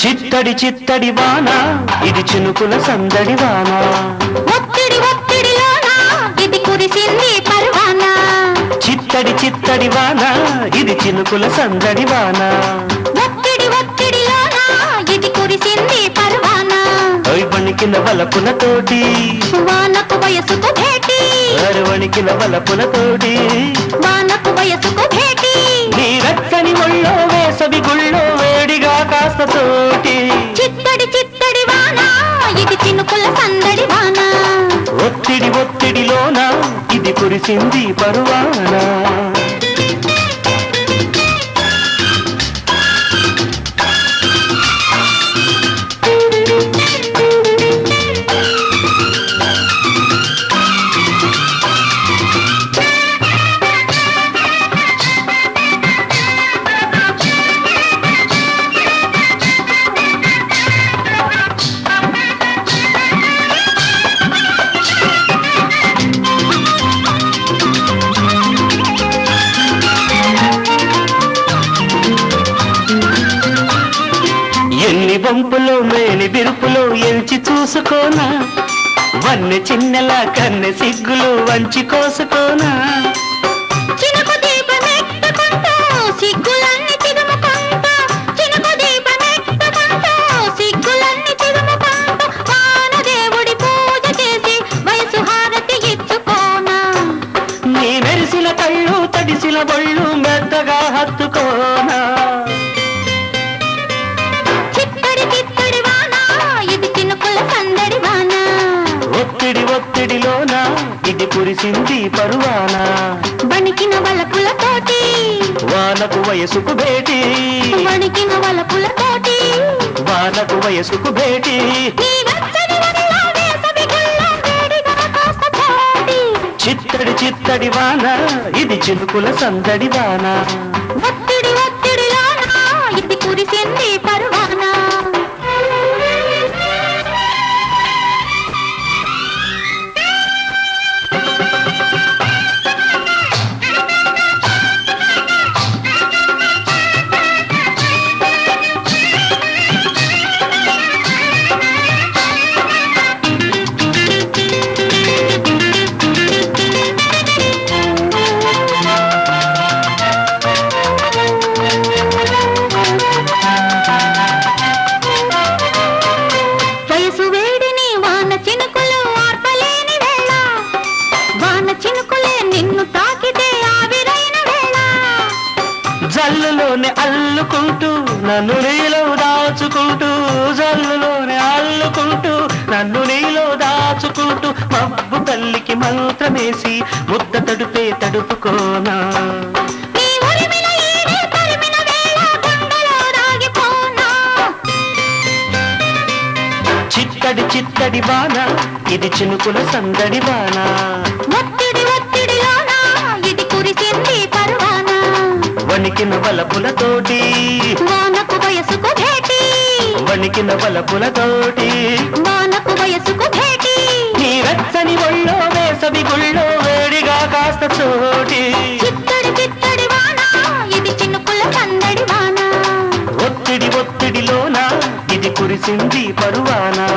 చిత్తడి చిత్తడి వాన ఇది చినుకుల సందడి వాన. ఒత్తిడి ఒత్తిడిలోన ఇది కురిసింది పర్వానా. చిత్తడి చిత్తడి వాన ఇది చినుకుల సందడి వాన. ఒత్తిడి ఒత్తిడిలోన ఇది కురిసింది పర్వానా. వణికిన వలపుల తోటి వానకు వయసుకు భేటీ. అరు వణికిన వలపుల తోటి. చినుకుల సందడి వాన. ఒత్తిడి ఒత్తిడిలోన? ఇది కురిసింది పరువానా ఎన్ని వంపులు మేని బిరుపులు ఎంచి చూసుకోనా? వన్నె చిన్నెల కన్నె సిగ్గులు వంచి కోసుకోనా? చినుకు దీపమెట్టుకుంటూ సిగ్గులన్నీ చిరుముకుంటూ ఇది కురిసింది పరువానా. వణికిన వలపులతోటి వానకు వయసుకు భేటీ. వణికిన వలపులతోటి వానకు వయసుకు భేటీ. చిత్తడి చిత్తడి వాన ఇది చినుకుల సందడి వాన. జల్లులోనే అల్లుకుంటూ నన్ను నీలో దాచుకుంటూ జల్లులోనే అల్లుకుంటూ నన్ను నీలో దాచుకుంటూ మబ్బు తల్లికి మంత్రమేసి ముద్ద తడుపే తడుపుకోనా. చిత్తడి చిత్తడి వాన ఇది చినుకుల సందడి వాన. వణికిన వలపులతోటి వానకు వయసుకు భేటీ. వణికిన వలపులతోటి వానకు వయసుకు భేటీ. నీ వెచ్చని ఒళ్ళో వేసవి గుళ్ళో వేడిగా కాస్త చోటి. చిత్తడి చిత్తడి వాన ఇది చినుకుల సందడి వాన. ఒత్తిడి ఒత్తిడిలోన ఇది కురిసింది పరువానా.